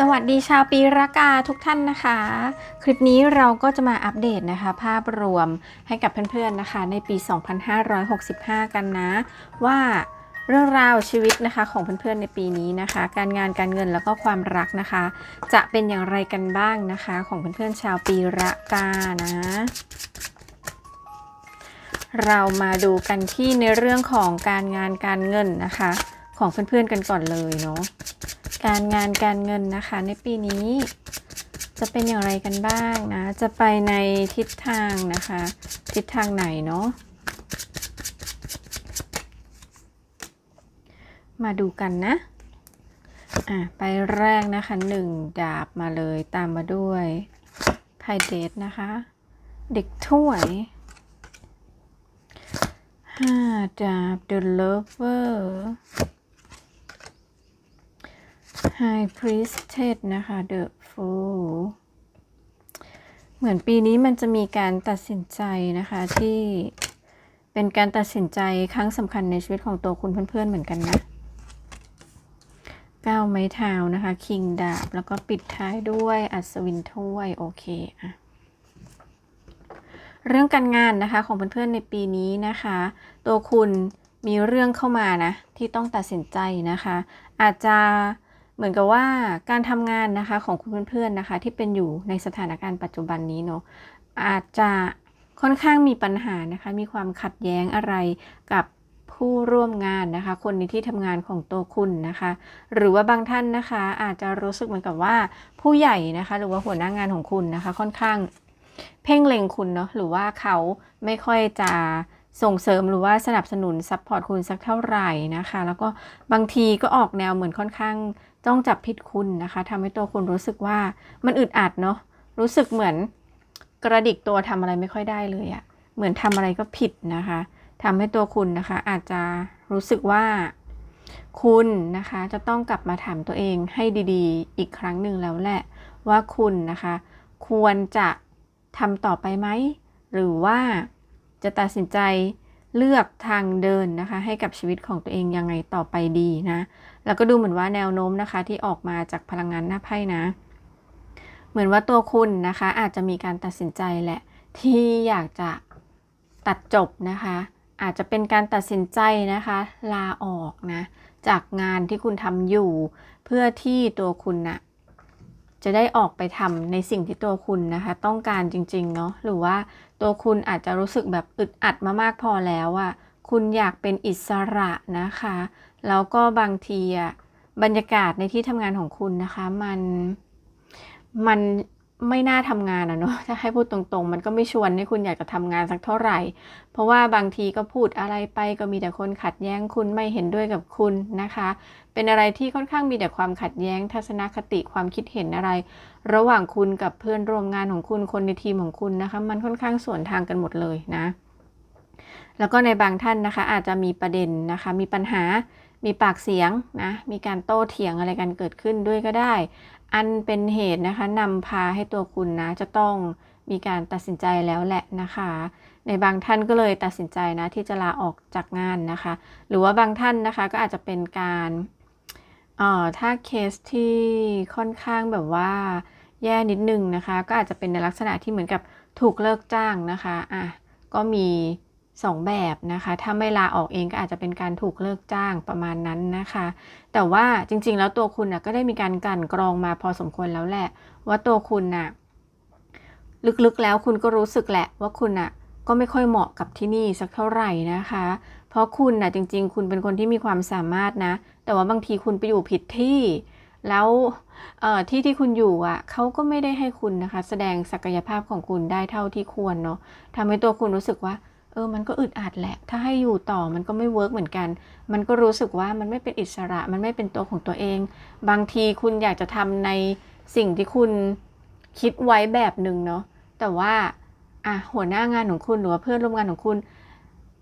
สวัสดีชาวปีรากาทุกท่านนะคะ คลิปนี้เราก็จะมาอัปเดตนะคะ ภาพรวมให้กับเพื่อนๆนะคะ ในปี 2565 กันนะ ว่าเรื่องราวชีวิตนะคะของเพื่อนๆในปีนี้นะคะ การงานการเงินแล้วก็ความรักนะคะ จะเป็นอย่างไรกันบ้างนะคะ ของเพื่อนๆชาวปีรากานะเรามาดูกันที่ในเรื่องของการงานการเงินนะคะ ของเพื่อนๆกันก่อนเลยเนาะ การงานการเงินนะคะในปีนี้ จะเป็นอย่างไรกันบ้างนะ จะไปในทิศทางนะคะ ทิศทางไหนเนาะมาดูกันนะอะไปแรกนะคะหนึ่งดาบมาเลยตามมาด้วยไพ่เดทนะคะ เด็กถ้วยห้าดาบ The Lover High Priestess นะคะ The Fool เหมือนปีนี้มันจะมีการตัดสินใจนะคะที่เป็นการตัดสินใจครั้งสำคัญในชีวิตของตัวคุณเพื่อนๆเหมือนกันนะก้าวไม้เท้านะคะ คิงดาบ แล้วก็ปิดท้ายด้วยอัศวินถ้วย โอเคอะเรื่องการงานนะคะของเพื่อนๆในปีนี้นะคะ ตัวคุณมีเรื่องเข้ามานะ ที่ต้องตัดสินใจนะคะ อาจจะ เหมือนกับว่าการทำงานนะคะของคุณเพื่อนๆนะคะ ที่เป็นอยู่ในสถานการณ์ปัจจุบันนี้เนาะอาจจะค่อนข้างมีปัญหานะคะ มีความขัดแย้งอะไรกับผู้ร่วมงานนะคะ คนในที่ทำงานของตัวคุณนะคะ หรือว่าบางท่านนะคะ อาจจะรู้สึกเหมือนกับว่าผู้ใหญ่นะคะ หรือว่าหัวหน้างานของคุณนะคะ ค่อนข้างเพ่งเล็งคุณเนาะหรือว่าเขาไม่ค่อยจะ ส่งเสริมหรือว่าสนับสนุนซัพพอร์ตคุณสักเท่าไหร่นะคะ แล้วก็บางทีก็ออกแนวเหมือนค่อนข้างจ้องจับผิดคุณนะคะทำให้ตัวคุณรู้สึกว่ามันอึดอัดเนาะรู้สึกเหมือนกระดิกตัวทำอะไรไม่ค่อยได้เลยอะเหมือนทำอะไรก็ผิดนะคะทำให้ตัวคุณนะคะ อาจจะรู้สึกว่าคุณนะคะจะต้องกลับมาถามตัวเองให้ดีๆ อีกครั้งหนึ่งแล้วแหละ ว่าคุณนะคะ ควรจะทำต่อไปไหม หรือว่า จะตัดสินใจเลือกทางเดินนะคะ ให้กับชีวิตของตัวเองยังไงต่อไปดีนะ แล้วก็ดูเหมือนว่าแนวโน้มนะคะที่ออกมาจากพลังงานหน้าไพ่นะ เหมือนว่าตัวคุณนะคะ อาจจะมีการตัดสินใจแหละ ที่อยากจะตัดจบนะคะ อาจจะเป็นการตัดสินใจนะคะ ลาออกนะ จากงานที่คุณทำอยู่ เพื่อที่ตัวคุณนะ่ะ จะได้ออกไปทำในสิ่งที่ตัวคุณนะคะ ต้องการจริงๆเนาะหรือว่าตัวคุณอาจจะรู้สึกแบบอึดอัดมามากพอแล้วอะ่ะคุณอยากเป็นอิสระนะคะ แล้วก็บางทีอะบรรยากาศในที่ทำงานของคุณนะคะ มันมัน ไม่น่าทำงานอะเนาะถ้าให้พูดตรงๆ มันก็ไม่ชวนให้คุณอยากจะทำงานสักเท่าไหร่ เพราะว่าบางทีก็พูดอะไรไปก็มีแต่คนขัดแย้งคุณไม่เห็นด้วยกับคุณนะคะ เป็นอะไรที่ค่อนข้างมีแต่ความขัดแย้ง ทัศนคติความคิดเห็นอะไร ระหว่างคุณกับเพื่อนร่วมงานของคุณคนในทีมของคุณนะคะ มันค่อนข้างสวนทางกันหมดเลยนะ แล้วก็ในบางท่านนะคะ อาจจะมีประเด็นนะคะ มีปัญหามีปากเสียงนะ มีการโต้เถียงอะไรกันเกิดขึ้นด้วยก็ได้ อันเป็นเหตุนะคะนำพาให้ตัวคุณนะจะต้องมีการตัดสินใจแล้วแหละนะคะ ในบางท่านก็เลยตัดสินใจนะที่จะลาออกจากงานนะคะ หรือว่าบางท่านนะคะก็อาจจะเป็นการเอ่อถ้าเคสที่ค่อนข้างแบบว่าแย่นิดนึงนะคะ ก็อาจจะเป็นในลักษณะที่เหมือนกับถูกเลิกจ้างนะคะอะก็มี 2 แบบนะคะ ถ้าไม่ลาออกเองก็อาจจะเป็นการถูกเลิกจ้างประมาณนั้นนะคะ แต่ว่าจริงๆ แล้วตัวคุณนะก็ได้มีการกันกรองมาพอสมควรแล้วแหละ ว่าตัวคุณนะ่ะลึกๆแล้วคุณก็รู้สึกแหละว่าคุณนะ่ะก็ไม่ค่อยเหมาะกับที่นี่สักเท่าไหร่นะคะ เพราะคุณนะ่ะจริง ๆ คุณเป็นคนที่มีความสามารถนะ แต่ว่าบางทีคุณไปอยู่ผิดที่ แล้วที่ที่คุณอยู่อะเขาก็ไม่ได้ให้คุณนะคะ แสดงศักยภาพของคุณได้เท่าที่ควรเนาะทำให้ตัวคุณรู้สึกว่า เออมันก็อึดอัดแหละ ถ้าให้อยู่ต่อมันก็ไม่เวิร์กเหมือนกัน มันก็รู้สึกว่ามันไม่เป็นอิสระ มันไม่เป็นตัวของตัวเอง บางทีคุณอยากจะทำในสิ่งที่คุณคิดไว้แบบหนึ่งเนาะ แต่ว่าอะหัวหน้างานของคุณหรือว่าเพื่อนร่วมงานของคุณ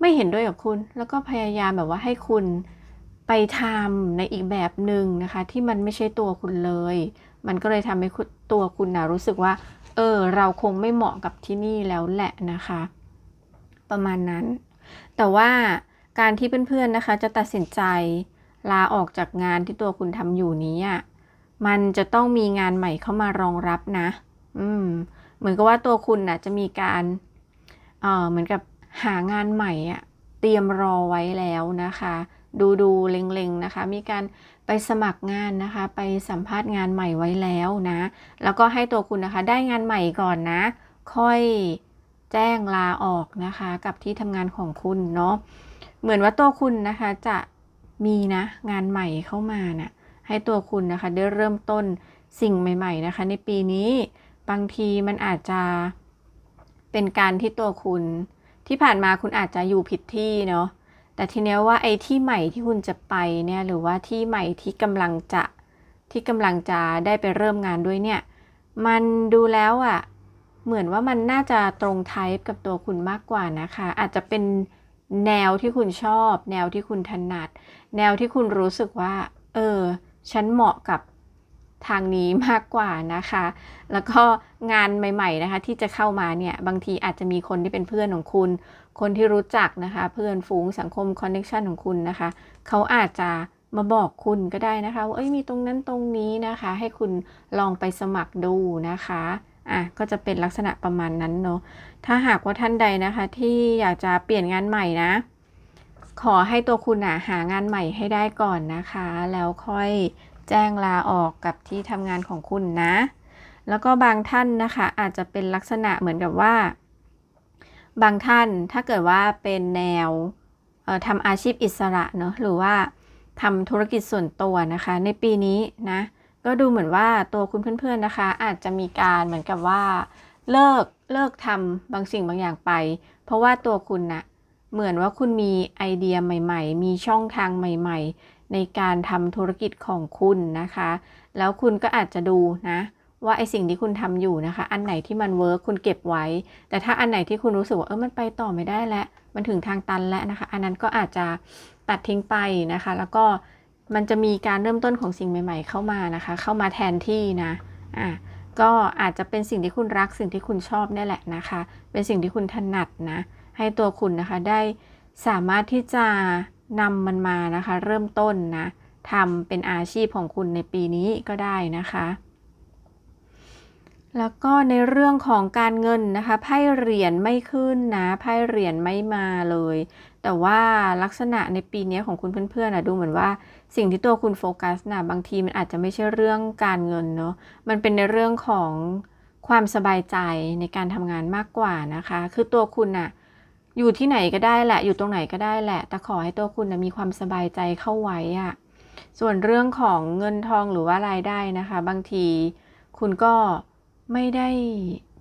ไม่เห็นด้วยกับคุณ แล้วก็พยายามแบบว่าให้คุณไปทำในอีกแบบหนึ่งนะคะ ที่มันไม่ใช่ตัวคุณเลย มันก็เลยทำให้ตัวคุณนะรู้สึกว่า เออ เราคงไม่เหมาะกับที่นี่แล้วแหละนะคะ ประมาณนั้น แต่ว่าการที่เพื่อนๆนะคะจะตัดสินใจลาออกจากงานที่ตัวคุณทำอยู่นี้อะมันจะต้องมีงานใหม่เข้ามารองรับนะ อืม เหมือนกับว่าตัวคุณน่ะจะมีการ เอ่อ เหมือนกับหางานใหม่อะเตรียมรอไว้แล้วนะคะ ดูดูเล็งๆนะคะ มีการไปสมัครงานนะคะ ไปสัมภาษณ์งานใหม่ไว้แล้วนะ แล้วก็ให้ตัวคุณนะคะ ได้งานใหม่ก่อนนะ ค่อย แจ้งลาออกนะคะ กับที่ทำงานของคุณเนาะเหมือนว่าตัวคุณนะคะจะมีนะงานใหม่เข้ามานะให้ตัวคุณนะคะได้เริ่มต้นสิ่งใหม่ ๆนะคะ ในปีนี้บางทีมันอาจจะเป็นการที่ตัวคุณ ที่ผ่านมาคุณอาจจะอยู่ผิดที่เนาะแต่ทีเนี้ยว่าไอ้ที่ใหม่ที่คุณจะไปเนี่ยหรือว่าที่ใหม่ที่กำลังจะที่กำลังจะได้ไปเริ่มงานด้วยเนี่ย มันดูแล้วอะ่ะ เหมือนว่ามันน่าจะตรงไทป์กับตัวคุณมากกว่านะคะ อาจจะเป็นแนวที่คุณชอบ แนวที่คุณถนัด แนวที่คุณรู้สึกว่า เออ ฉันเหมาะกับทางนี้มากกว่านะคะ แล้วก็งานใหม่ ๆนะคะ ที่จะเข้ามาเนี่ย บางทีอาจจะมีคนที่เป็นเพื่อนของคุณ คนที่รู้จักนะคะ เพื่อนฝูงสังคมคอนเนคชันของคุณนะคะ เขาอาจจะมาบอกคุณก็ได้นะคะว่าเอ้ยมีตรงนั้นตรงนี้นะคะ ให้คุณลองไปสมัครดูนะคะ อะก็จะเป็นลักษณะประมาณนั้นเนาะถ้าหากว่าท่านใดนะคะที่อยากจะเปลี่ยนงานใหม่นะ ขอให้ตัวคุณอะหางานใหม่ให้ได้ก่อนนะคะ แล้วค่อยแจ้งลาออกกับที่ทำงานของคุณนะ แล้วก็บางท่านนะคะ อาจจะเป็นลักษณะเหมือนกับว่า บางท่านถ้าเกิดว่าเป็นแนวทำอาชีพอิสระเนาะหรือว่าทำธุรกิจส่วนตัวนะคะ ในปีนี้นะ ก็ดูเหมือนว่าตัวคุณเพื่อนๆนะคะ อาจจะมีการเหมือนกับว่า เลิกเลิกทำบางสิ่งบางอย่างไป เพราะว่าตัวคุณนะ่ะเหมือนว่าคุณมีไอเดียใหม่ ๆ มีช่องทางใหม่ ๆ ในการทำธุรกิจของคุณนะคะ แล้วคุณก็อาจจะดูนะว่าไอสิ่งที่คุณทำอยู่นะคะ อันไหนที่มันเวิร์คคุณเก็บไว้ แต่ถ้าอันไหนที่คุณรู้สึกว่าเออมันไปต่อไม่ได้แล้ว มันถึงทางตันแล้วนะคะ อันนั้นก็อาจจะตัดทิ้งไปนะคะ แล้วก็ มันจะมีการเริ่มต้นของสิ่งใหม่ ๆ เข้ามานะคะ เข้ามาแทนที่นะอะก็อาจจะเป็นสิ่งที่คุณรักสิ่งที่คุณชอบนี่แหละนะคะ เป็นสิ่งที่คุณถนัดนะ ให้ตัวคุณนะคะได้สามารถที่จะนำมันมานะคะ เริ่มต้นนะทำเป็นอาชีพของคุณในปีนี้ก็ได้นะคะ แล้วก็ในเรื่องของการเงินนะคะไพ่เหรียญไม่ขึ้นนะไพ่เหรียญไม่มาเลย แต่ว่าลักษณะในปีนี้ของคุณเพื่อนๆนะดูเหมือนว่าสิ่งที่ตัวคุณโฟกัสนะบางทีมันอาจจะไม่ใช่เรื่องการเงินเนาะมันเป็นในเรื่องของความสบายใจในการทำงานมากกว่านะคะ คือตัวคุณนะ่ะอยู่ที่ไหนก็ได้แหละ อยู่ตรงไหนก็ได้แหละ แต่ขอให้ตัวคุณนะมีความสบายใจเข้าไว้อะส่วนเรื่องของเงินทองหรือว่ารายได้นะคะ บางทีคุณก็ไม่ได้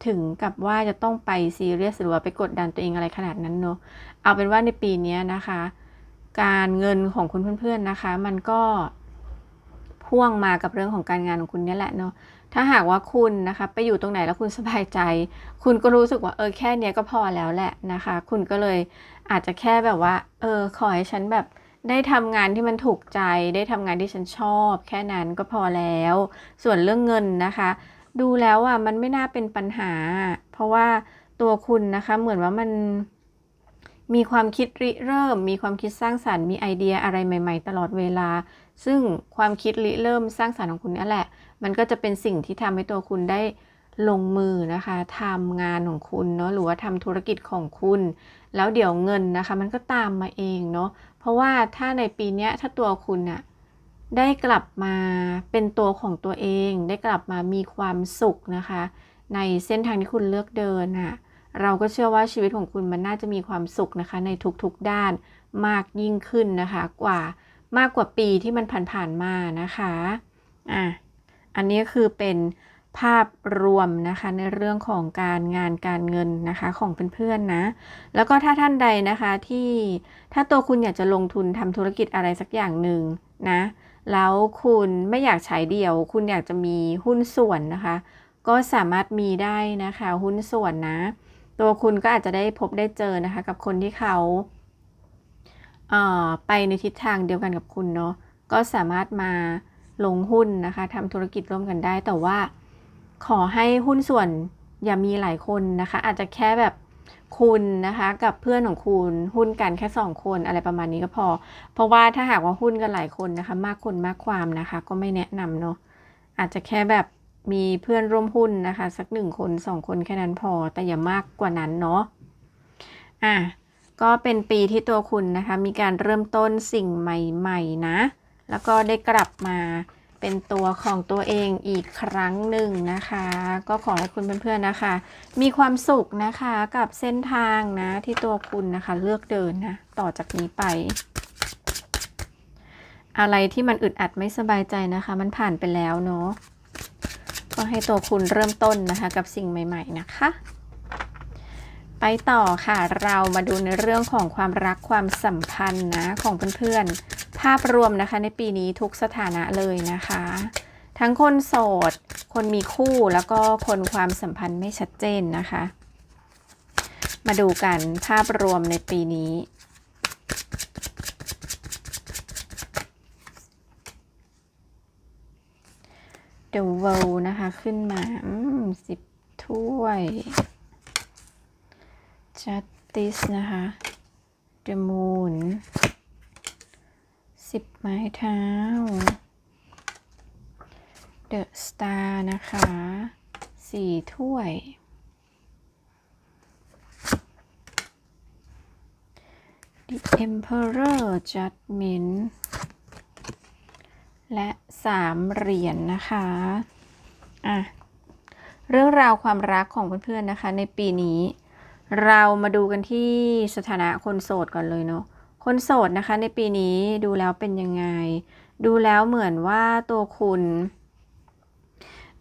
ถึงกับว่าจะต้องไปซีเรียสหรือว่าไปกดดันตัวเองอะไรขนาดนั้นเนอะเอาเป็นว่าในปีนี้นะคะ การเงินของคุณเพื่อนๆนะคะ มันก็พ่วงมากับเรื่องของการงานของคุณนี่แหละเนาะถ้าหากว่าคุณนะคะไปอยู่ตรงไหนแล้วคุณสบายใจ คุณก็รู้สึกว่าเออแค่นี้ก็พอแล้วแหละนะคะ คุณก็เลยอาจจะแค่แบบว่า เออขอให้ฉันแบบได้ทำงานที่มันถูกใจ ได้ทำงานที่ฉันชอบ แค่นั้นก็พอแล้ว ส่วนเรื่องเงินนะคะ ดูแล้วอะมันไม่น่าเป็นปัญหา เพราะว่าตัวคุณนะคะเหมือนว่ามันมีความคิดริเริ่ม มีความคิดสร้างสารรค์มีไอเดียอะไรใหม่ๆ ตลอดเวลา ซึ่งความคิดริเริ่มสร้างสารรค์ของคุณนี่แหละ มันก็จะเป็นสิ่งที่ทำให้ตัวคุณได้ลงมือนะคะทำงานของคุณเนาะหรือว่าทำธุรกิจของคุณ แล้วเดี๋ยวเงินนะคะ มันก็ตามมาเองเนาะเพราะว่าถ้าในปีนี้ถ้าตัวคุณอะ ได้กลับมาเป็นตัวของตัวเอง ได้กลับมามีความสุขนะคะ ในเส้นทางที่คุณเลือกเดินน่ะเราก็เชื่อว่าชีวิตของคุณมันน่าจะมีความสุขนะคะ ในทุกๆด้านมากยิ่งขึ้นนะคะ กว่ามากกว่าปีที่มันผ่านๆมานะคะอะอันนี้คือเป็นภาพรวมนะคะในเรื่องของการงานการเงินนะคะของเพื่อนๆนะ แล้วก็ถ้าท่านใดนะคะที่ถ้าตัวคุณอยากจะลงทุนทำธุรกิจอะไรสักอย่างหนึ่งนะ แล้วคุณไม่อยากใช้เดี่ยว คุณอยากจะมีหุ้นส่วนนะคะ ก็สามารถมีได้นะคะ หุ้นส่วนนะ ตัวคุณก็อาจจะได้พบได้เจอนะคะ กับคนที่เขาเอ่อไปในทิศทางเดียวกันกับคุณเนาะก็สามารถมาลงหุ้นนะคะทำธุรกิจร่วมกันได้แต่ว่า ขอให้หุ้นส่วนอย่ามีหลายคนนะคะ อาจจะแค่แบบ คุณนะคะกับเพื่อนของคุณหุ้นกันแค่สองคนอะไรประมาณนี้ก็พอ เพราะว่าถ้าหากว่าหุ้นกันหลายคนนะคะ มากคนมากความนะคะ ก็ไม่แนะนำเนาะอาจจะแค่แบบมีเพื่อนร่วมหุ้นนะคะ สักหนึ่งคนสองคนแค่นั้นพอ แต่อย่ามากกว่านั้นเนาะอะก็เป็นปีที่ตัวคุณนะคะ มีการเริ่มต้นสิ่งใหม่ ๆ นะ แล้วก็ได้กลับมา เป็นตัวของตัวเองอีกครั้งหนึ่งนะคะ ก็ขอให้คุณเพื่อนๆนะคะ มีความสุขนะคะกับเส้นทางนะที่ตัวคุณนะคะเลือกเดินนะต่อจากนี้ไป อะไรที่มันอึดอัดไม่สบายใจนะคะ มันผ่านไปแล้วเนาะก็ให้ตัวคุณเริ่มต้นนะคะกับสิ่งใหม่ ๆ นะคะ ไปต่อค่ะเรามาดูในเรื่องของความรักความสัมพันธ์นะของเพื่อนๆ ภาพรวมนะคะในปีนี้ทุกสถานะเลยนะคะ ทั้งคนโสด คนมีคู่แล้วก็คนความสัมพันธ์ไม่ชัดเจนนะคะ มาดูกันภาพรวมในปีนี้ The World นะคะขึ้นมาสิบถ้วย Justice นะคะ The Moon สิบไม้เท้า The Star นะคะสี่ถ้วย The Emperor Judgment และสามเหรียญนนะคะ อะ เรื่องราวความรักของเพื่อนๆนะคะ ในปีนี้ เรามาดูกันที่สถานะคนโสดก่อนเลยเนาะ คนโสดนะคะในปีนี้ดูแล้วเป็นยังไง ดูแล้วเหมือนว่าตัวคุณ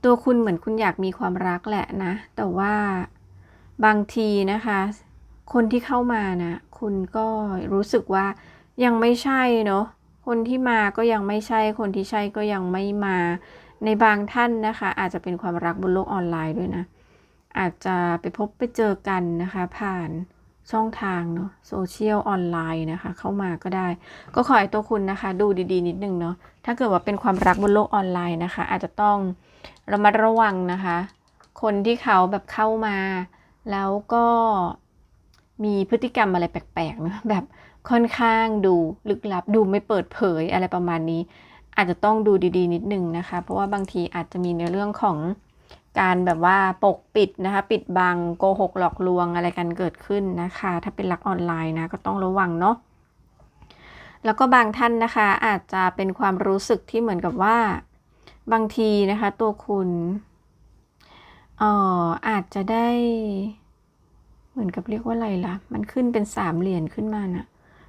ตัวคุณเหมือนคุณอยากมีความรักแหละนะ แต่ว่าบางทีนะคะ คนที่เข้ามานะคุณก็รู้สึกว่ายังไม่ใช่เนาะคนที่มาก็ยังไม่ใช่ คนที่ใช่ก็ยังไม่มา ในบางท่านนะคะ อาจจะเป็นความรักบนโลกออนไลน์ด้วยนะ อาจจะไปพบไปเจอกันนะคะ ผ่าน ช่องทางเนาะโซเชียลออนไลน์นะคะ เข้ามาก็ได้ ก็ขอให้ตัวคุณนะคะ ดูดีๆ นิดนึงเนาะถ้าเกิดว่าเป็นความรักบนโลกออนไลน์นะคะ อาจจะต้องระมัดระวังนะคะ คนที่เขาแบบเข้ามา แล้วก็มีพฤติกรรมอะไรแปลกๆเนะแบบค่อนข้างดูลึกลับ ดูไม่เปิดเผยอะไรประมาณนี้ อาจจะต้องดูดีๆ นิดนึงนะคะ เพราะว่าบางทีอาจจะมีในเรื่องของ การแบบว่าปกปิดนะคะ ปิดบังโกหกหลอกลวงอะไรกันเกิดขึ้นนะคะ ถ้าเป็นลักออนไลน์นะก็ต้องระวังเนาะแล้วก็บางท่านนะคะอาจจะเป็นความรู้สึกที่เหมือนกับว่า บางทีนะคะ ตัวคุณเอ่ออาจจะได้ เหมือนกับเรียกว่าอะไรล่ะ มันขึ้นเป็นสามเหรียญขึ้นมานะ่ะ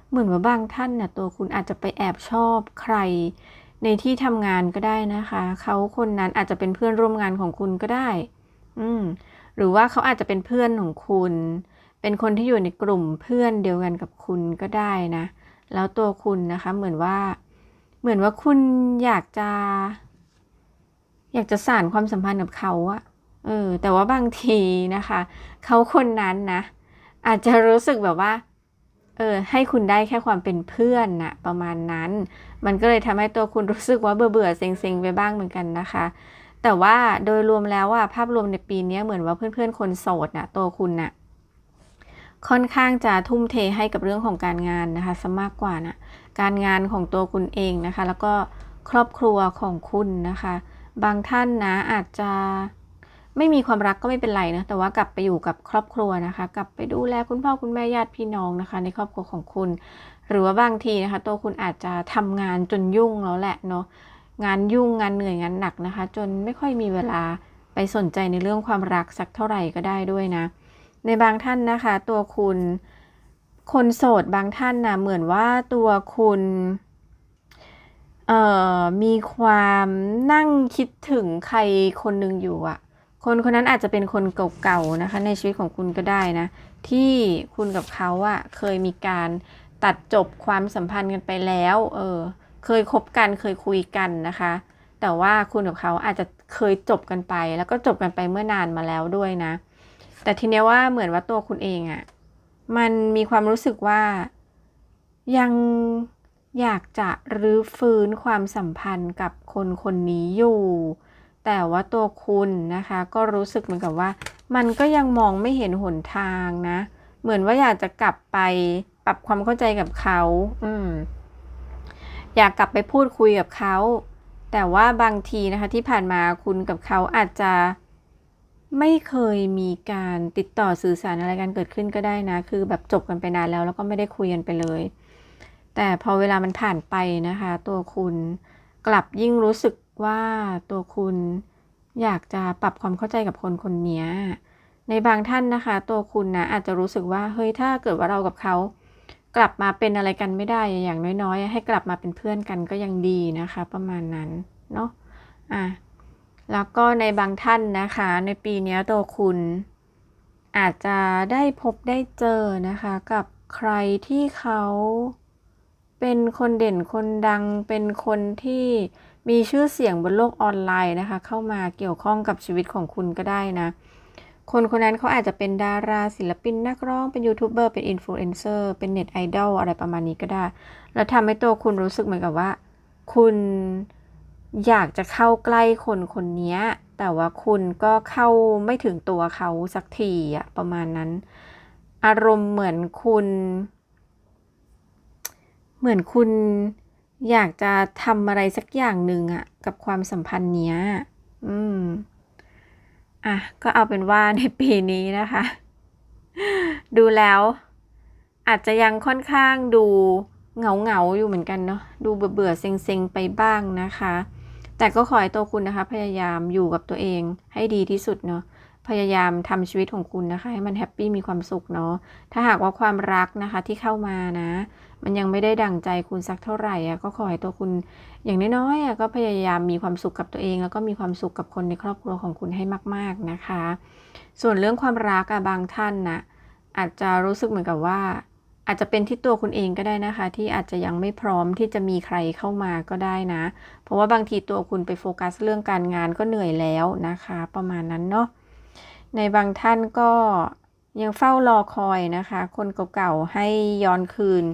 เหมือนว่าบางท่านน่ะตัวคุณอาจจะไปแอบชอบใคร ในที่ทำงานก็ได้นะคะ เขาคนนั้นอาจจะเป็นเพื่อนร่วมงานของคุณก็ได้ อืม หรือว่าเขาอาจจะเป็นเพื่อนของคุณ เป็นคนที่อยู่ในกลุ่มเพื่อนเดียวกันกับคุณก็ได้นะ แล้วตัวคุณนะคะ เหมือนว่า เหมือนว่าคุณอยากจะ อยากจะสานความสัมพันธ์กับเขาอะเออ แต่ว่าบางทีนะคะ เขาคนนั้นนะ อาจจะรู้สึกแบบว่า เออ ให้คุณได้แค่ความเป็นเพื่อนนะประมาณนั้น มันก็เลยทำให้ตัวคุณรู้สึกว่าเบื่อเบื่อๆเซ็งๆ ไปบ้างเหมือนกันนะคะ แต่ว่าโดยรวมแล้วอะภาพรวมในปีนี้เหมือนว่าเพื่อนๆ คนโสดนะตัวคุณน่ะค่อนข้างจะทุ่มเทให้กับเรื่องของการงานนะคะซะมากกว่านะการงานของตัวคุณเองนะคะ แล้วก็ครอบครัวของคุณนะคะ บางท่านนะอาจจะไม่มีความรักก็ไม่เป็นไรนะ แต่ว่ากลับไปอยู่กับครอบครัวนะคะ กลับไปดูแลคุณพ่อคุณแม่ญาติพี่น้องนะคะ ในครอบครัวของคุณ หรือว่าบางทีนะคะ ตัวคุณอาจจะทำงานจนยุ่งแล้วแหละเนาะงานยุ่งงานเหนื่อยงานหนักนะคะ จนไม่ค่อยมีเวลาไปสนใจในเรื่องความรักสักเท่าไหร่ก็ได้ด้วยนะ ในบางท่านนะคะ ตัวคุณคนโสดบางท่านนะเหมือนว่าตัวคุณเอ่อมีความนั่งคิดถึงใครคนหนึ่งอยู่อะคนคนนั้นอาจจะเป็นคนเก่าๆนะคะ ในชีวิตของคุณก็ได้นะ ที่คุณกับเขาอะเคยมีการ ตัดจบความสัมพันธ์กันไปแล้ว เออ เคยคบกันเคยคุยกันนะคะ แต่ว่าคุณกับเขาอาจจะเคยจบกันไป แล้วก็จบกันไปเมื่อนานมาแล้วด้วยนะ แต่ทีเนี้ยว่าเหมือนว่าตัวคุณเองอะมันมีความรู้สึกว่ายังอยากจะรื้อฟื้นความสัมพันธ์กับคนคนนี้อยู่ แต่ว่าตัวคุณนะคะ ก็รู้สึกเหมือนกับว่า มันก็ยังมองไม่เห็นหนทางนะ เหมือนว่าอยากจะกลับไป ปรับความเข้าใจกับเขา อืม อยากกลับไปพูดคุยกับเขาแแต่ว่าบางทีนะคะ ที่ผ่านมาคุณกับเขาอาจจะไม่เคยมีการติดต่อสื่อสารอะไรกันเกิดขึ้นก็ได้นะ คือแบบจบกันไปนานแล้ว แล้วก็ไม่ได้คุยกันไปเลย แต่พอเวลามันผ่านไปนะคะ ตัวคุณกลับยิ่งรู้สึกว่าตัวคุณอยากจะปรับความเข้าใจกับคนคนนี้ในบางท่านนะคะ ตัวคุณนะอาจจะรู้สึกว่าเฮ้ยถ้าเกิดว่าเรากับเขา กลับมาเป็นอะไรกันไม่ได้อย่างน้อยๆ ให้กลับมาเป็นเพื่อนกันก็ยังดีนะคะ ประมาณนั้นเนาะอะแล้วก็ในบางท่านนะคะ ในปีนี้ตัวคุณอาจจะได้พบได้เจอนะคะ กับใครที่เขาเป็นคนเด่นคนดังเป็นคนที่มีชื่อเสียงบนโลกออนไลน์นะคะ เข้ามาเกี่ยวข้องกับชีวิตของคุณก็ได้นะ คนคนนั้นเขาอาจจะเป็นดาราศิลปินนักร้องเป็นยูทูบเบอร์เป็นอินฟลูเอนเซอร์เป็นเน็ตไอดอลอะไรประมาณนี้ก็ได้ แล้วทำให้ตัวคุณรู้สึกเหมือนกับว่า คุณอยากจะเข้าใกล้คนคนนี้แต่ว่าคุณก็เข้าไม่ถึงตัวเขาสักทีอะประมาณนั้น อารมณ์เหมือนคุณ เหมือนคุณอยากจะทำอะไรสักอย่างหนึ่งอะกับความสัมพันธ์เนี้ย อืม อะก็เอาเป็นว่าในปีนี้นะคะ ดูแล้วอาจจะยังค่อนข้างดูเหงาเหงาอยู่เหมือนกันเนาะดูเบื่อเบื่อเซ็งเซ็งไปบ้างนะคะ แต่ก็ขอให้ตัวคุณนะคะ พยายามอยู่กับตัวเองให้ดีที่สุดเนาะ พยายามทำชีวิตของคุณนะคะ ให้มันแฮปปี้มีความสุขเนาะถ้าหากว่าความรักนะคะที่เข้ามานะ มันยังไม่ได้ดั่งใจคุณสักเท่าไหร่อะก็ขอให้ตัวคุณอย่างน้อยๆอะก็พยายามมีความสุขกับตัวเอง แล้วก็มีความสุขกับคนในครอบครัวของคุณให้มาก ๆนะคะ ส่วนเรื่องความรักอะบางท่านนะอาจจะรู้สึกเหมือนกับว่า อาจจะเป็นที่ตัวคุณเองก็ได้นะคะ ที่อาจจะยังไม่พร้อมที่จะมีใครเข้ามาก็ได้นะ เพราะว่าบางทีตัวคุณไปโฟกัสเรื่องการงานก็เหนื่อยแล้วนะคะ ประมาณนั้นเนาะ ในบางท่านก็ยังเฝ้ารอคอยนะคะ คนเก่าๆให้ย้อนคืน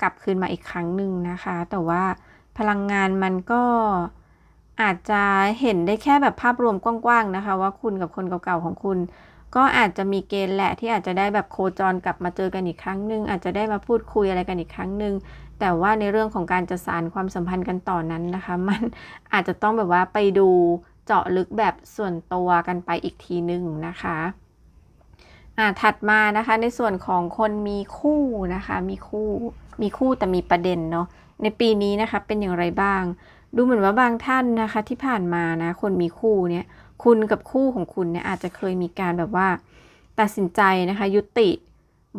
กลับคืนมาอีกครั้งหนึ่งนะคะ แต่ว่าพลังงานมันก็อาจจะเห็นได้แค่แบบภาพรวมกว้างๆนะคะ ว่าคุณกับคนเก่าๆของคุณ ก็อาจจะมีเกณฑ์แหละที่อาจจะได้แบบโคจรกลับมาเจอกันอีกครั้งหนึ่งอาจจะได้มาพูดคุยอะไรกันอีกครั้งหนึ่งแต่ว่าในเรื่องของการจะสานความสัมพันธ์กันต่อนนั้นนะคะ มันอาจจะต้องแบบว่าไปดู เจาะลึกแบบส่วนตัวกันไปอีกทีหนึ่งนะคะอ่าถัดมานะคะในส่วนของคนมีคู่นะคะมีคู่มีคู่แต่มีประเด็นเนาะในปีนี้นะคะเป็นอย่างไรบ้าง ดูเหมือนว่าบางท่านนะคะที่ผ่านมานะคนมีคู่เนี่ยคุณกับคู่ของคุณเนี่ยอาจจะเคยมีการแบบว่า ตัดสินใจนะคะยุติ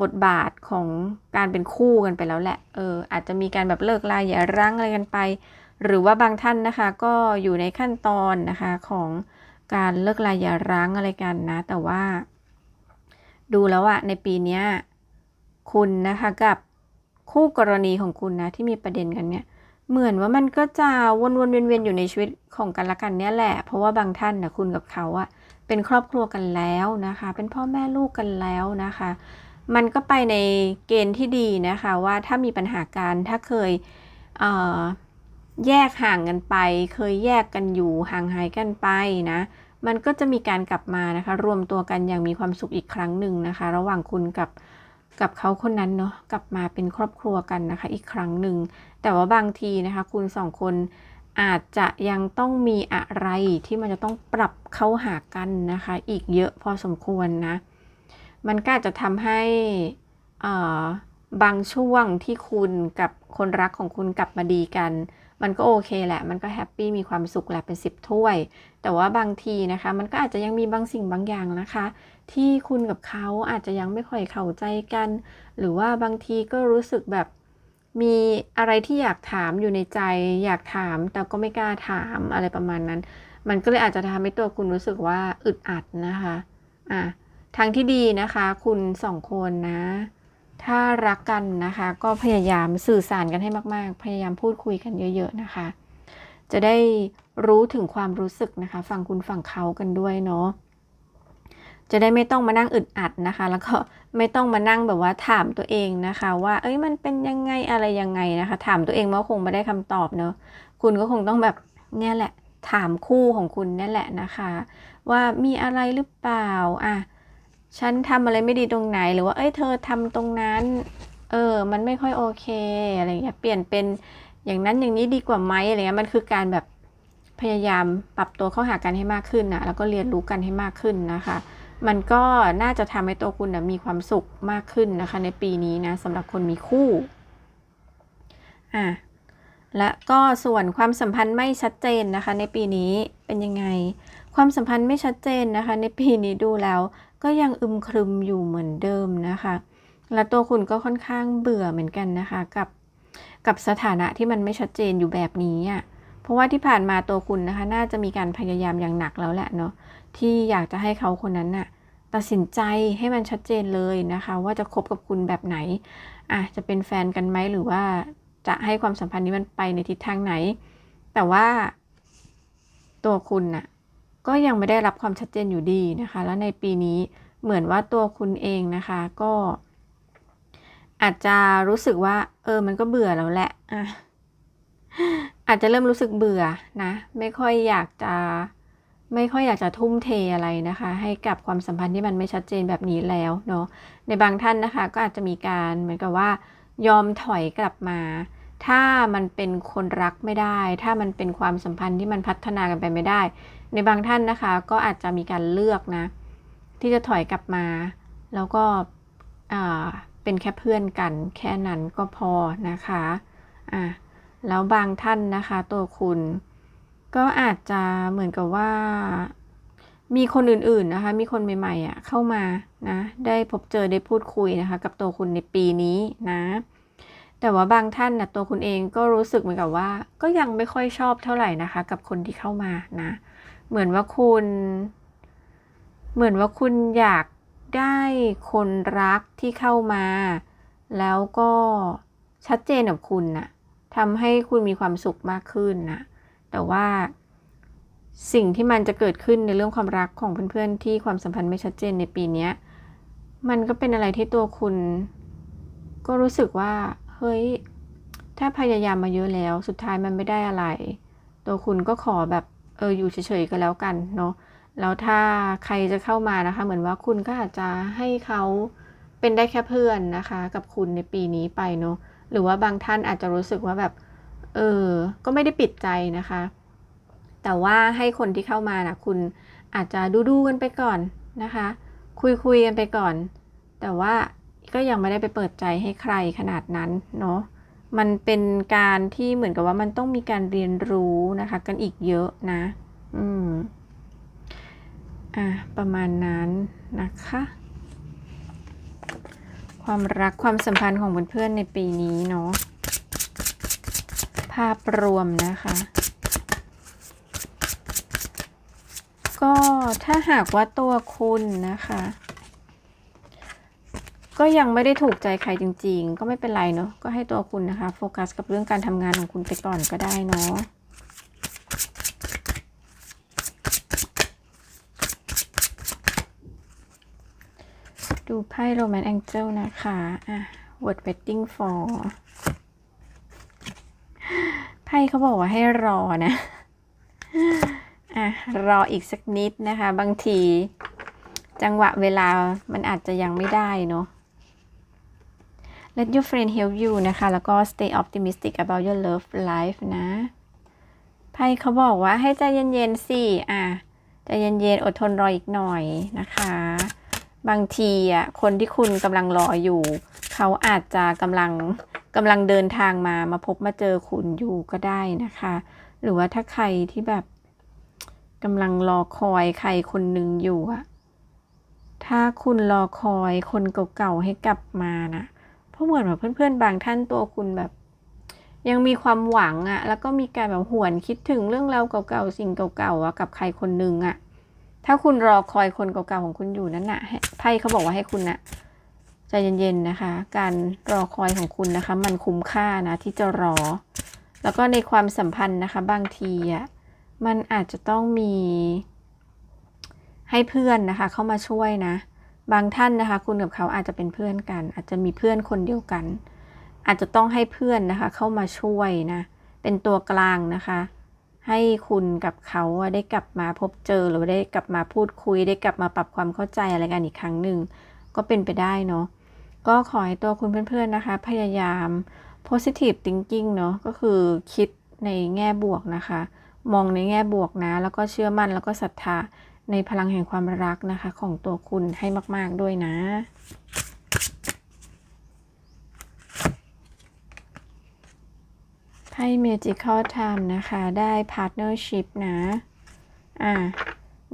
บทบาทของการเป็นคู่กันไปแล้วแหละ เอออาจจะมีการแบบเลิกลาอย่าร้างอะไรกันไป หรือว่าบางท่านนะคะก็อยู่ในขั้นตอนนะคะของการเลิกลาอย่าร้างอะไรกันนะ แต่ว่า ดูแล้วอะในปีนี้คุณนะคะกับคู่กรณีของคุณนะที่มีประเด็นกันเนี่ยเหมือนว่ามันก็จะวนๆเวียนๆอยู่ในชีวิตของกันและกันเนี่ยแหละ เพราะว่าบางท่านนะคุณกับเขาอะเป็นครอบครัวกันแล้วนะคะ เป็นพ่อแม่ลูกกันแล้วนะคะ มันก็ไปในเกณฑ์ที่ดีนะคะ ว่าถ้ามีปัญหาการถ้าเคยเออ แยกห่างกันไป เคยแยกกันอยู่ห่างหายกันไปนะ มันก็จะมีการกลับมานะคะ รวมตัวกันอย่างมีความสุขอีกครั้งหนึ่งนะคะ ระหว่างคุณกับกับเขาคนนั้นเนาะกลับมาเป็นครอบครัวกันนะคะ อีกครั้งหนึ่ง แต่ว่าบางทีนะคะ คุณสองคนอาจจะยังต้องมีอะไรที่มันจะต้องปรับเข้าหากันนะคะ อีกเยอะพอสมควรนะ มันก็อาจจะทำให้อ่า บางช่วงที่คุณกับคนรักของคุณกลับมาดีกัน มันก็โอเคแหละ มันก็แฮปปี้มีความสุขแหละเป็นสิบถ้วย แต่ว่าบางทีนะคะ มันก็อาจจะยังมีบางสิ่งบางอย่างนะคะ ที่คุณกับเขาอาจจะยังไม่ค่อยเข้าใจกัน หรือว่าบางทีก็รู้สึกแบบมีอะไรที่อยากถามอยู่ในใจ อยากถามแต่ก็ไม่กล้าถามอะไรประมาณนั้น มันก็เลยอาจจะทำให้ตัวคุณรู้สึกว่าอึดอัดนะคะอะทางที่ดีนะคะ คุณสองคนนะ ถ้ารักกันนะคะ ก็พยายามสื่อสารกันให้มาก ๆ พยายามพูดคุยกันเยอะ ๆ นะคะ จะได้รู้ถึงความรู้สึกนะคะ ฝั่งคุณฝั่งเขากันด้วยเนาะจะได้ไม่ต้องมานั่งอึดอัดนะคะ แล้วก็ไม่ต้องมานั่งแบบว่าถามตัวเองนะคะ ว่า เอ้ยมันเป็นยังไงอะไรยังไงนะคะ ถามตัวเองว่าคงไม่ได้คำตอบเนาะคุณก็คงต้องแบบเนี่ยแหละ ถามคู่ของคุณเนี่ยแหละนะคะ ว่ามีอะไรหรือเปล่าอะ ฉันทำอะไรไม่ดีตรงไหน หรือว่า เอ้ย เธอทำตรงนั้น เออ มันไม่ค่อยโอเค อะไรเงี้ย เปลี่ยนเป็นอย่างนั้นอย่างนี้ดีกว่าไหมอะไรเงี้ย มันคือการแบบพยายามปรับตัวเข้าหากันให้มากขึ้นนะแล้วก็เรียนรู้กันให้มากขึ้นนะคะ มันก็น่าจะทำให้ตัวคุณนะมีความสุขมากขึ้นนะคะ ในปีนี้นะสำหรับคนมีคู่ อะและก็ส่วนความสัมพันธ์ไม่ชัดเจนนะคะ ในปีนี้เป็นยังไง ความสัมพันธ์ไม่ชัดเจนนะคะ ในปีนี้ดูแล้ว ก็ยังอึมครึมอยู่เหมือนเดิมนะคะ และตัวคุณก็ค่อนข้างเบื่อเหมือนกันนะคะ กับกับสถานะที่มันไม่ชัดเจนอยู่แบบนี้อะเพราะว่าที่ผ่านมาตัวคุณนะคะ น่าจะมีการพยายามอย่างหนักแล้วแหละเนาะที่อยากจะให้เขาคนนั้นน่ะตัดสินใจให้มันชัดเจนเลยนะคะ ว่าจะคบกับคุณแบบไหนอะจะเป็นแฟนกันไหมหรือว่าจะให้ความสัมพันธ์นี้มันไปในทิศทางไหน แต่ว่าตัวคุณน่ะ ก็ยังไม่ได้รับความชัดเจนอยู่ดีนะคะ แล้วในปีนี้เหมือนว่าตัวคุณเองนะคะก็ อาจจะรู้สึกว่า เออ มันก็เบื่อแล้วแหละอะอาจจะเริ่มรู้สึกเบื่อนะ ไม่ค่อยอยากจะไม่ค่อยอยากจะทุ่มเทอะไรนะคะ ให้กับความสัมพันธ์ที่มันไม่ชัดเจนแบบนี้แล้วเนาะในบางท่านนะคะ ก็อาจจะมีการเหมือนกับว่า ยอมถอยกลับมา ถ้ามันเป็นคนรักไม่ได้ ถ้ามันเป็นความสัมพันธ์ที่มันพัฒนากันไปไม่ได้ ในบางท่านนะคะ ก็อาจจะมีการเลือกนะ ที่จะถอยกลับมา แล้วก็เป็นแค่เพื่อนกัน แค่นั้นก็พอนะคะอะแล้วบางท่านนะคะตัวคุณ ก็อาจจะเหมือนกับว่า มีคนอื่นๆนะคะ มีคนใหม่ๆอะเข้ามานะ ได้พบเจอได้พูดคุยนะคะ กับตัวคุณในปีนี้นะ แต่ว่าบางท่านนะตัวคุณเองก็รู้สึกเหมือนกับว่า ก็ยังไม่ค่อยชอบเท่าไหร่นะคะ กับคนที่เข้ามานะ เหมือนว่าคุณ เหมือนว่าคุณอยากได้คนรักที่เข้ามา แล้วก็ชัดเจนกับคุณนะทำให้คุณมีความสุขมากขึ้นนะแต่ว่าสิ่งที่มันจะเกิดขึ้นในเรื่องความรักของเพื่อนๆที่ความสัมพันธ์ไม่ชัดเจนในปีนี้มันก็เป็นอะไรที่ตัวคุณ ก็รู้สึกว่า เฮ้ย ถ้าพยายามมาเยอะแล้ว สุดท้ายมันไม่ได้อะไร ตัวคุณก็ขอแบบ เอออยู่เฉยๆก็แล้วกันเนาะแล้วถ้าใครจะเข้ามานะคะ เหมือนว่าคุณก็อาจจะให้เขาเป็นได้แค่เพื่อนนะคะ กับคุณในปีนี้ไปเนาะหรือว่าบางท่านอาจจะรู้สึกว่าแบบ เออ ก็ไม่ได้ปิดใจนะคะ แต่ว่าให้คนที่เข้ามานะคุณอาจจะดูดูกันไปก่อนนะคะ คุยคุยกันไปก่อน แต่ว่าก็ยังไม่ได้ไปเปิดใจให้ใครขนาดนั้นเนาะ มันเป็นการที่เหมือนกับว่ามันต้องมีการเรียนรู้นะคะ กันอีกเยอะนะ อืม อะ ประมาณนั้นนะคะ ความรักความสัมพันธ์ของเพื่อนๆในปีนี้เนาะ ภาพรวมนะคะ ก็ถ้าหากว่าตัวคุณนะคะ ก็ยังไม่ได้ถูกใจใครจริง ๆ ก็ไม่เป็นไรเนาะก็ให้ตัวคุณนะคะ โฟกัสกับเรื่องการทำงานของคุณไปก่อนก็ได้เนาะดูไพ่ Romance Angel นะคะอะ Word Waiting for ไพ่เขาบอกว่าให้รอนะอะรออีกสักนิดนะคะ บางที จังหวะเวลามันอาจจะยังไม่ได้เนาะ Let your friend help you นะคะ แล้วก็ stay optimistic about your love life นะไพ่เขาบอกว่าให้ใจเย็นๆสิอะใจเย็นๆ อดทนรออีกหน่อยนะคะ บางทีอะคนที่คุณกำลังรออยู่ เขาอาจจะกำลังกำลังเดินทางมามาพบมาเจอคุณอยู่ก็ได้นะคะ หรือว่าถ้าใครที่แบบกำลังรอคอยใครคนหนึ่งอยู่อะถ้าคุณรอคอยคนเก่าๆให้กลับมานะ ราะเหมือนแบบเพื่อนๆ บางท่านตัวคุณแบบ ยังมีความหวังอะแล้วก็มีการแบบหวนคิดถึงเรื่องราวเก่าๆสิ่งเก่าๆอะกับใครคนหนึ่งอะถ้าคุณรอคอยคนเก่าๆของคุณอยู่นั่นน่ะไพ่เขาบอกว่าให้คุณน่ะใจเย็นๆนะคะ การรอคอยของคุณนะคะ มันคุ้มค่านะที่จะรอ แล้วก็ในความสัมพันธ์นะคะ บางทีอะมันอาจจะต้องมีให้เพื่อนนะคะ เข้ามาช่วยนะ บางท่านนะคะ คุณกับเขาอาจจะเป็นเพื่อนกัน อาจจะมีเพื่อนคนเดียวกัน อาจจะต้องให้เพื่อนนะคะ เข้ามาช่วยนะ เป็นตัวกลางนะคะ ให้คุณกับเขาได้กลับมาพบเจอหรือได้กลับมาพูดคุย ได้กลับมาปรับความเข้าใจอะไรกันอีกครั้งหนึ่งก็เป็นไปได้เนาะก็ขอให้ตัวคุณเพื่อนๆนะคะ พยายาม positive thinking เนาะก็คือคิดในแง่บวกนะคะ มองในแง่บวกนะ แล้วก็เชื่อมั่นแล้วก็ศรัทธา ในพลังแห่งความรักนะคะของตัวคุณให้มาก ๆ ด้วยนะ ไพ่ Magical Time นะคะ ได้ Partnership นะ อ่า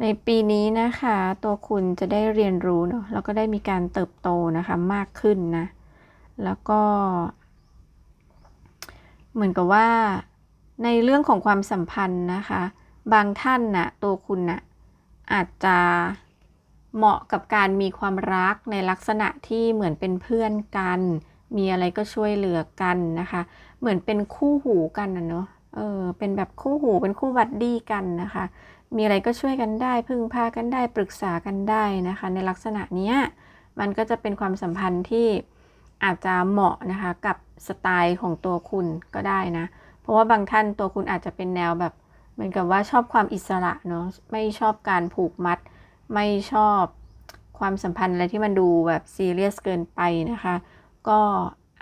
ในปีนี้นะคะ ตัวคุณจะได้เรียนรู้เนาะ แล้วก็ได้มีการเติบโตนะคะมากขึ้นนะ แล้วก็ เหมือนกับว่า ในเรื่องของความสัมพันธ์นะคะ บางท่านนะ่ะ ตัวคุณนะ่ะ อาจจะเหมาะกับการมีความรักในลักษณะที่เหมือนเป็นเพื่อนกัน มีอะไรก็ช่วยเหลือกันนะคะ เหมือนเป็นคู่หูกันนะเนาะเออเป็นแบบคู่หูเป็นคู่บัดดี้กันนะคะ มีอะไรก็ช่วยกันได้ พึ่งพากันได้ปรึกษากันได้นะคะ ในลักษณะนี้มันก็จะเป็นความสัมพันธ์ที่อาจจะเหมาะนะคะกับสไตล์ของตัวคุณก็ได้นะ เพราะว่าบางท่านตัวคุณอาจจะเป็นแนวแบบ เหมือนกับว่าชอบความอิสระเนาะไม่ชอบการผูกมัด ไม่ชอบความสัมพันธ์อะไรที่มันดูแบบซีเรียสเกินไปนะคะ ก็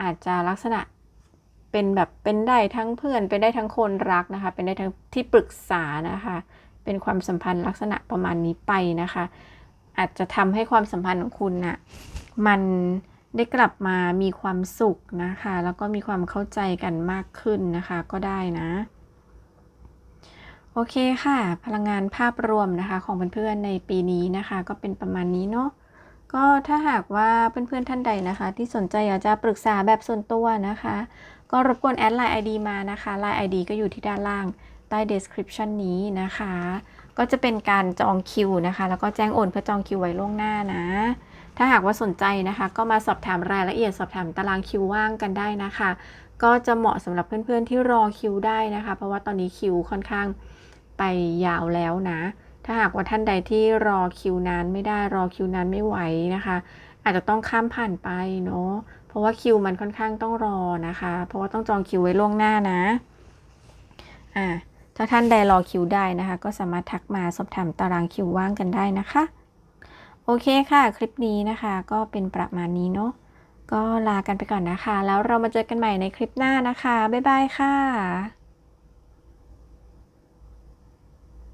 อาจจะลักษณะเป็นแบบเป็นได้ทั้งเพื่อน เป็นได้ทั้งคนรักนะคะ เป็นได้ทั้งที่ปรึกษานะคะ เป็นความสัมพันธ์ลักษณะประมาณนี้ไปนะคะ อาจจะทำให้ความสัมพันธ์ของคุณนะ่ะมันได้กลับมามีความสุขนะคะ แล้วก็มีความเข้าใจกันมากขึ้นนะคะก็ได้นะ โอเคค่ะ พลังงานภาพรวมนะคะของเพื่อนๆในปีนี้นะคะ ก็เป็นประมาณนี้เนาะก็ถ้าหากว่าเพื่อนๆท่านใดนะคะ ที่สนใจอยากจะปรึกษาแบบส่วนตัวนะคะ ก็รบกวนแอดไลน์ ID มานะคะไลน์ ID ก็อยู่ที่ด้านล่างใต้ description นี้นะคะ ก็จะเป็นการจองคิวนะคะ แล้วก็แจ้งโอนเพื่อจองคิวไว้ล่วงหน้านะ ถ้าหากว่าสนใจนะคะ ก็มาสอบถามรายละเอียดสอบถามตารางคิวว่างกันได้นะคะ ก็จะเหมาะสำหรับเพื่อนๆที่รอคิวได้นะคะ เพราะว่าตอนนี้คิวค่อนข้าง ไปยาวแล้วนะ ถ้าหากว่าท่านใดที่รอคิวนานไม่ได้รอคิวนานไม่ไหวนะคะ อาจจะต้องข้ามผ่านไปเนาะเพราะว่าคิวมันค่อนข้างต้องรอนะคะ เพราะว่าต้องจองคิวไว้ล่วงหน้านะอ่าถ้าท่านใดรอคิวได้นะคะ ก็สามารถทักมาสอบถามตารางคิวว่างกันได้นะคะโอเคค่ะ คลิปนี้นะคะก็เป็นประมาณนี้เนาะก็ลากันไปก่อนนะคะ แล้วเรามาเจอกันใหม่ในคลิปหน้านะคะ บ๊ายบายค่ะ